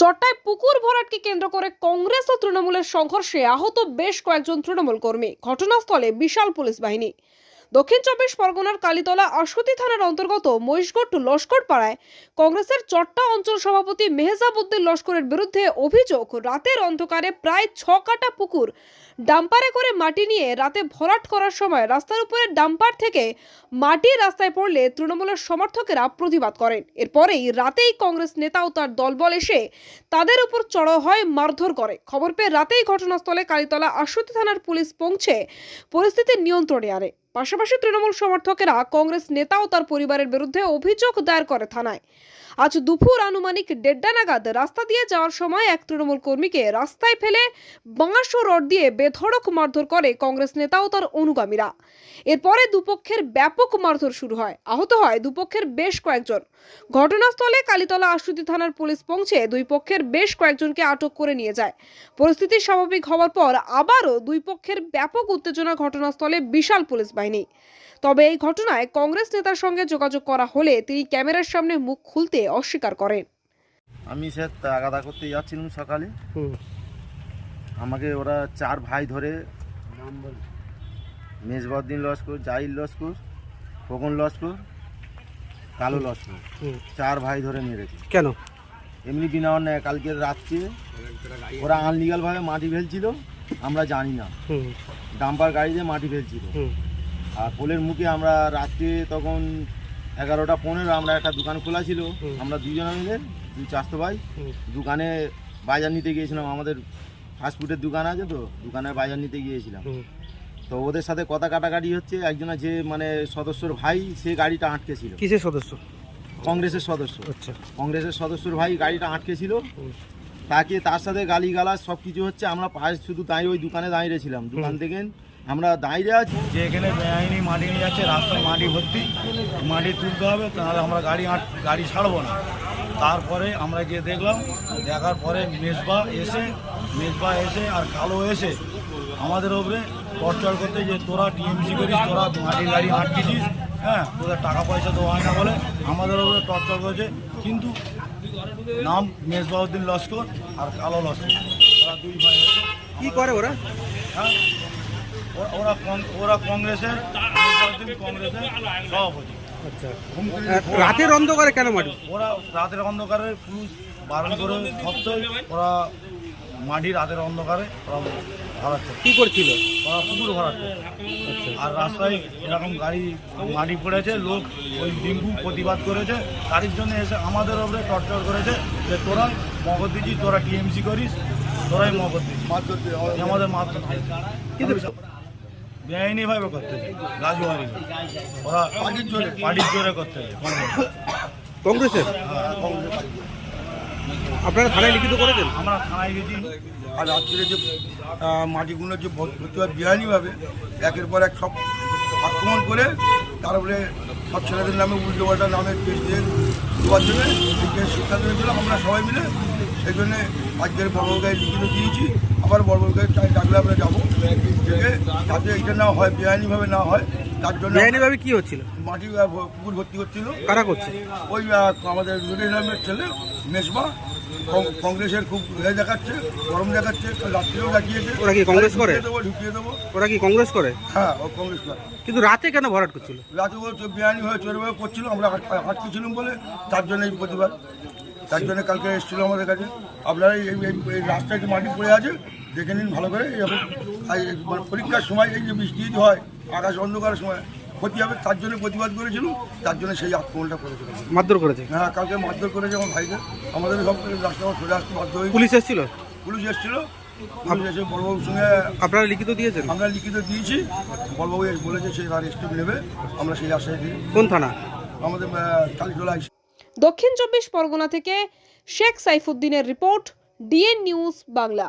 চট্টায় পুকুর ভরাটকে কেন্দ্র করে কংগ্রেস ও তৃণমূলের সংঘর্ষে আহত বেশ কয়েকজন তৃণমূল কর্মী। ঘটনাস্থলে বিশাল পুলিশ বাহিনী। দক্ষিণ চব্বিশ পরগনার কালীতলা আশুতি থানার অন্তর্গত মহিষগড় লস্কর পাড়ায় কংগ্রেসের চট্টা অঞ্চল সভাপতি মেহজাবউদ্দিন লস্করের বিরুদ্ধে অভিযোগ, রাতের অন্ধকারে প্রায় ছ কাটা পুকুর ডাম্পারে করে মাটি নিয়ে রাতে ভরাট করার সময় রাস্তার উপরে ডাম্পার থেকে মাটি রাস্তায় পড়লে তৃণমূলের সমর্থকেরা প্রতিবাদ করেন। এরপরেই রাতেই কংগ্রেস নেতা ও তার দলবল এসে তাদের উপর চড়াও হয়, মারধর করে। খবর পেয়ে রাতেই ঘটনাস্থলে কালীতলা আশুতি থানার পুলিশ পৌঁছে পরিস্থিতি নিয়ন্ত্রণে আনে। পাশাপাশি তৃণমূল সমর্থকেরা কংগ্রেস নেতা ও তার পরিবারের বিরুদ্ধে অভিযোগ দায়ের করে থানায়। আজ দুপুর আনুমানিক দেড়টা নাগাদ রাস্তা দিয়ে যাওয়ার সময় এক তৃণমূল কর্মীকে রাস্তায় ফেলে বাঁশ ও রড দিয়ে বেধড়ক মারধর করে কংগ্রেস নেতা ও তার অনুগামীরা। এরপরে দুপক্ষের ব্যাপক মারধর শুরু হয়। আহত হয় দুপক্ষের বেশ কয়েকজন। ঘটনাস্থলে কালীতলা আশুতি থানার পুলিশ পৌঁছে দুই পক্ষের বেশ কয়েকজনকে আটক করে নিয়ে যায়। পরিস্থিতি স্বাভাবিক হওয়ার পর আবারও দুই পক্ষের ব্যাপক উত্তেজনা ঘটনাস্থলে বিশাল পুলিশ বাহিনী। তবে এই ঘটনায় কংগ্রেস নেতার সঙ্গে যোগাযোগ করা হলে তিনি ক্যামেরার সামনে মুখ খুলতে অস্বীকার করেন। আমি স্যার তাগাদা করতে যাচ্ছিলাম সকালে। আমাকে ওরা চার ভাই ধরে মেজবদ্দিন লস্কর জাহির লস্কর খোকন লস্কর কালো লস্কর চার ভাই ধরে মেরেছে। কেন? এমনি বিনা অন্যায় কালকে রাত্রে ওরা আনলিগাল ভাবে মাটি ফেলছিল আমরা জানি না। হুম। ডাম্পার গাড়িতে মাটি ফেলছিল। হুম। আর পোলের মুখে আমরা রাত্রে তখন এগারোটা পনেরো আমরা একটা দোকান খোলা ছিল। আমরা দুজনে মিলে দুই চাষতো ভাই দোকানে বাজার নিতে গিয়েছিলাম। আমাদের ফাস্টফুডের দোকান আছে তো দোকানে বাজার নিতে গিয়েছিলাম। তো ওদের সাথে কথা কাটাকাটি হচ্ছে একজনের যে মানে সদস্যর ভাই সে গাড়িটা আটকে ছিল। কিসের সদস্য? কংগ্রেসের সদস্য। আচ্ছা। কংগ্রেসের সদস্যর ভাই গাড়িটা আটকে ছিল। তাকে তার সাথে গালিগালাজ সব কিছু হচ্ছে আমরা পায়ে শুধু দাঁড়িয়ে ওই দোকানে দাঁড়িয়ে ছিলাম। দোকান থেকে আমরা দাঁড়িয়ে আছি। যে এখানে বেআইনি মাটি নিয়ে যাচ্ছে রাস্তায় মাটি ভর্তি মাটি তুলতে হবে তাহলে আমরা গাড়ি আট গাড়ি ছাড়বো না। তারপরে আমরা গিয়ে দেখলাম দেখার পরে মেজবা এসে মেজবা এসে আর কালো এসে আমাদের ওপরে টর্চার করতে যে তোরা টিএমসি করিস তোরা মাটির গাড়ি আটকেছিস হ্যাঁ তোদের টাকা পয়সা দেওয়া হয় না বলে আমাদের ওপরে টর্চার করেছে। কিন্তু নাম মেজবাউদ্দিন লস্কর আর কালো লস্কর। ওরা দুই ভাই কি করে ওরা? হ্যাঁ ওরা- ওরা কংগ্রেসের মেজবাউদ্দিন কংগ্রেসের সভাপতি। আচ্ছা। রাতের অন্ধকারে কেন মাটি? ওরা রাতের অন্ধকারে পুলিশ বারণ করে সত্ত্বেও ওরা মাটি রাতের অন্ধকারে ওরা ভরাচ্ছে। কি করছিল? ওরা পুকুর ভরাচ্ছে। আচ্ছা। আর রাস্তায় এরকম গাড়ি মাটি পড়েছে লোক ওই ডিম্পু প্রতিবাদ করেছে। তারির জন্য এসে আমাদের ওপরে টর্চার করেছে যে তোরা মগজ দিচ্ছিস তোরা টিএমসি করিস তোরাই মগজ দিচ্ছিস। আমাদের মাত্র কিন্তু বেআইনিভাবে করতে রাজবাড়ি ওরা পার্টির জোরে পার্টির জোরে করতে কংগ্রেসের? আপনারা থানায় লিখিত করেছেন? আমরা থানায় গেছি আর রাত্রে যে মাটিগুলো যে ভর- ভর্তি হয় বেআইনিভাবে একের পর এক সব আক্রমণ করে তারপরে সব ছেলেদের নামে উল্টো পাল্টা নামে কেস দিয়ে দেওয়ার জন্য সেই কেস সিদ্ধান্ত নিয়েছিলাম আমরা সবাই মিলে সেই জন্যে আজকের বড়বড়গায়ে লিখিত দিয়েছি। আবার বড়বড়গায়ে চাই ডাকলে আমরা যাব। যাতে এইটা না হয় বেআইনিভাবে না হয় তার জন্য বেআইনিভাবে কি হচ্ছিল? মাটি পুকুর ভর্তি হচ্ছিল। কারা করছে? ওই আমাদের নুরুল ইসলামের ছেলে মেজবা কংগ্রেসের খুব ইয়ে দেখাচ্ছে গরম দেখাচ্ছে রাত্রেও দেখিয়েছে। ওরা কি কংগ্রেস করে? ঢুকিয়ে দেবো ওরা কি কংগ্রেস করে? হ্যাঁ ও কংগ্রেস করে। কিন্তু রাতে কেন ভরাট করছিল? রাতে ও বিরিয়ানি হয়ে চোরভাবে করছিল আমরা আট- আটকেছিলাম বলে তার জন্য এই প্রতিবাদ। তার জন্য কালকে এসেছিল আমাদের কাছে। আপনারা এই এই- রাস্তায় যে মাটি পড়ে আছে দেখে নিন ভালো করে। এই এখন- আর এই মানে পরীক্ষার সময় এই যে বৃষ্টি হয় আকাশ অন্ধকারের সময় ক্ষতি হবে তার জন্য প্রতিবাদ করেছিল তার জন্য সেই আক্রমণটা করেছিল মারধর করেছে? হ্যাঁ কালকে মারধর করেছে আমার ভাইকে। আমাদের সব রাস্তা সোজা আসতে বাধ্য হয়ে পুলিশ এসেছিল? পুলিশ এসেছিল। আপনারা লিখিত দিয়েছেন? আমরা লিখিত দিয়েছি। বলেছে সে তার স্টেপ নেবে। আমরা সেই আশায় দিই। কোন থানা? আমাদের কালীটোলা দক্ষিণ চব্বিশ পরগনা থেকে শেখ সাইফুদ্দিনের রিপোর্ট ডিএন নিউজ বাংলা।